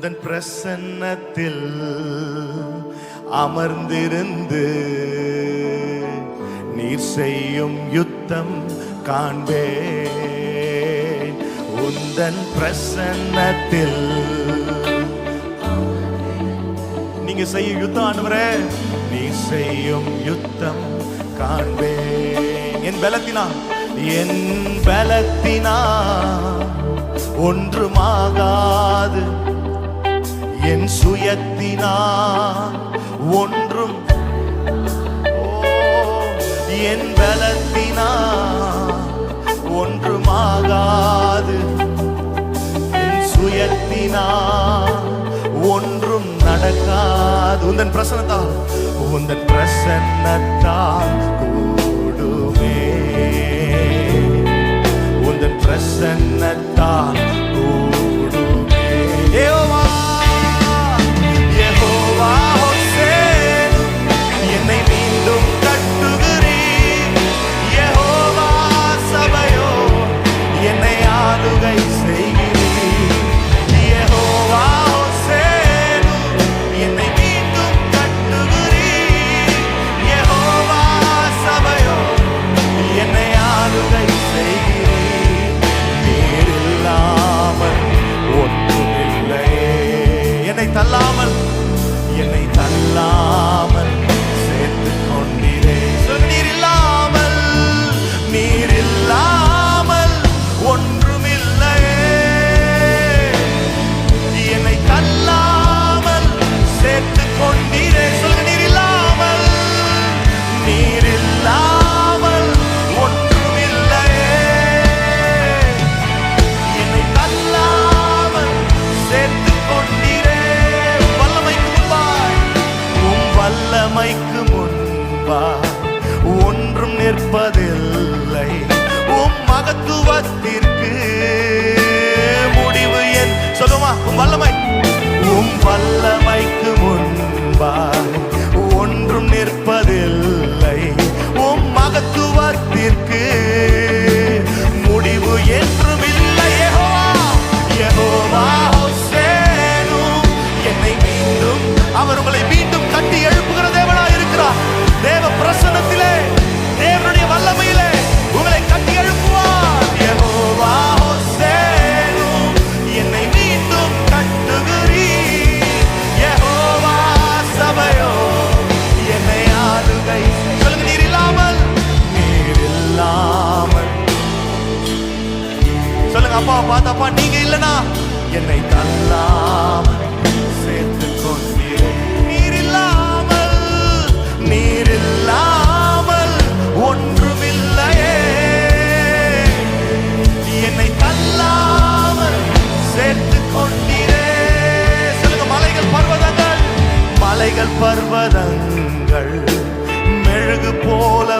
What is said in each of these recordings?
உந்தன் பிரசன்னத்தில் அமர்ந்திருந்து நீர் செய்யும் யுத்தம் காண்பேன். உந்தன் பிரசன்னத்தில் நீங்க செய்யும் யுத்தம் ஆண்டவரே நீர் செய்யும் யுத்தம் காண்பேன். என் பலத்தினா என் பலத்தினா ஒன்றுமாகாத. சுயத்தினா ஒன்றும் என் பலத்தினா ஒன்றுமாகாது. என் சுயத்தினா ஒன்றும் நடக்காது. உந்தன் பிரசனத்தால் உந்தன் பிரசன்னத்தா கூடுமே. உந்தன் பிரசன்னத்தா கூடும் தன்னை தள்ளாமல் but மலைகள் பர்வதங்கள் மெழுகு போல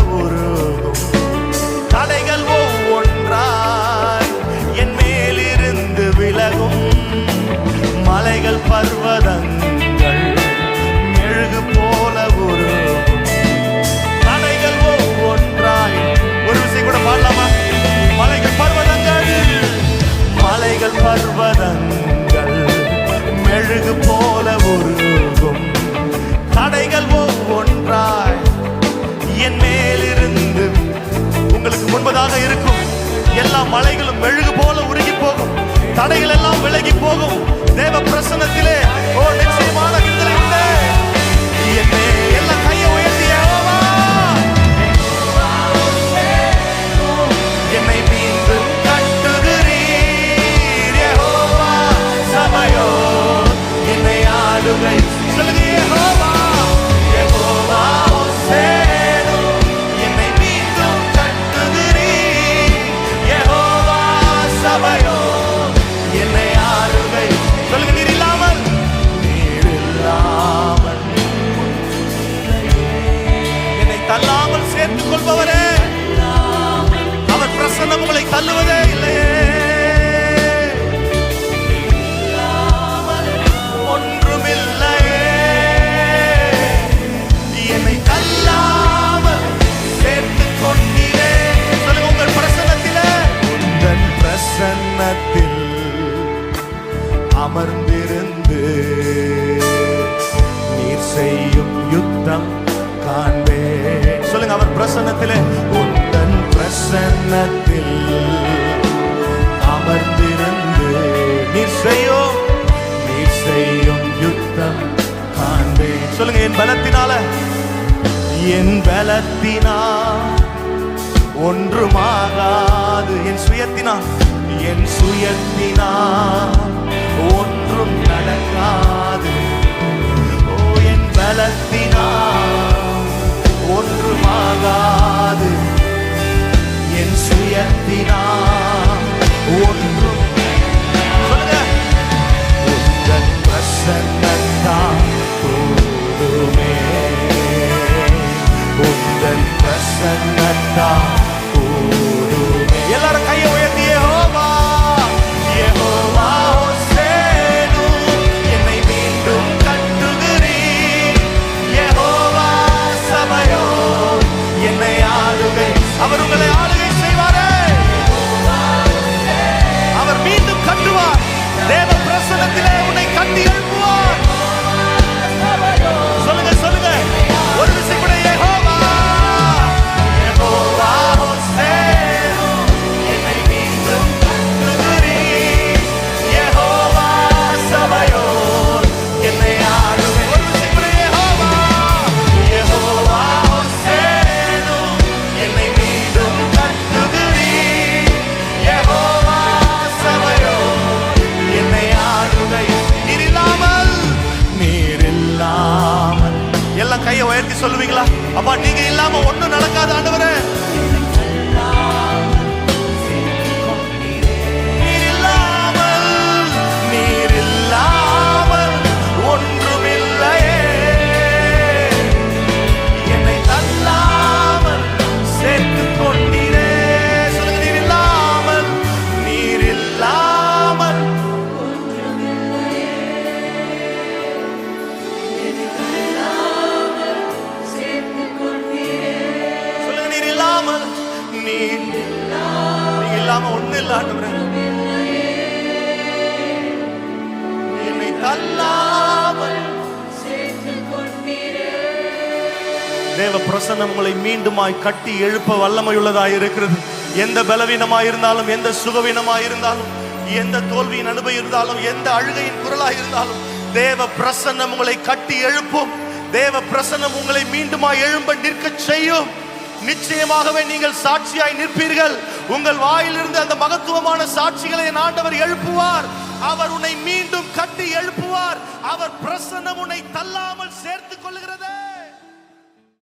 தருபவரே அவர் பிரசன்னம் உங்களை தள்ளுவதே இல்லையே. பிரசன்னத்தில். அமர்ந்திருந்து நீர் செய்யும் யுத்த அவர் உந்தன் பிரசன்னத்தில் அமர்ந்திருந்து நிசையோ செய்யும் செய்யும் யுத்தம் காண்பேன். சொல்லுங்க என் பலத்தினால. என் பலத்தினா ஒன்றுமாகாது. என் சுயத்தினா என் சுயத்தினா ஒன்றும் நடக்காது. ஓ என் பலத்தினால் சொல்லுவீங்களா? அப்பா நீங்க இல்லாம ஒண்ணும் நடக்காது ஆண்டவரே. இல்லாம ஒண்ணு இல்ல என்னை தள்ளாமல் தேவ பிரசன்னம் உங்களை மீண்டுமாய் கட்டி எழுப்ப வல்லமையுள்ளதாய் இருக்கிறது. எந்த பலவீனமாய் இருந்தாலும் எந்த சுகவீனமாய் இருந்தாலும் எந்த தோல்வியின் அனுபவம் இருந்தாலும் எந்த அழுகையின் குரலாய் இருந்தாலும் தேவ பிரசன்னம் உங்களை கட்டி எழுப்பும். தேவ பிரசன்னம் உங்களை மீண்டுமாய் எழும்ப நிற்க செய்யும். நிச்சயமாகவே நீங்கள் சாட்சியாய் நிற்பீர்கள். உங்கள் வாயிலிருந்து அந்த மகத்துவமான சாட்சிகளை ஆண்டவர் எழுப்புவார். அவர் உன்னை மீண்டும் கட்டி எழுப்புவார். அவர் பிரசன்னம் உன்னை தள்ளாமல் சேர்த்துக் கொள்கிறதே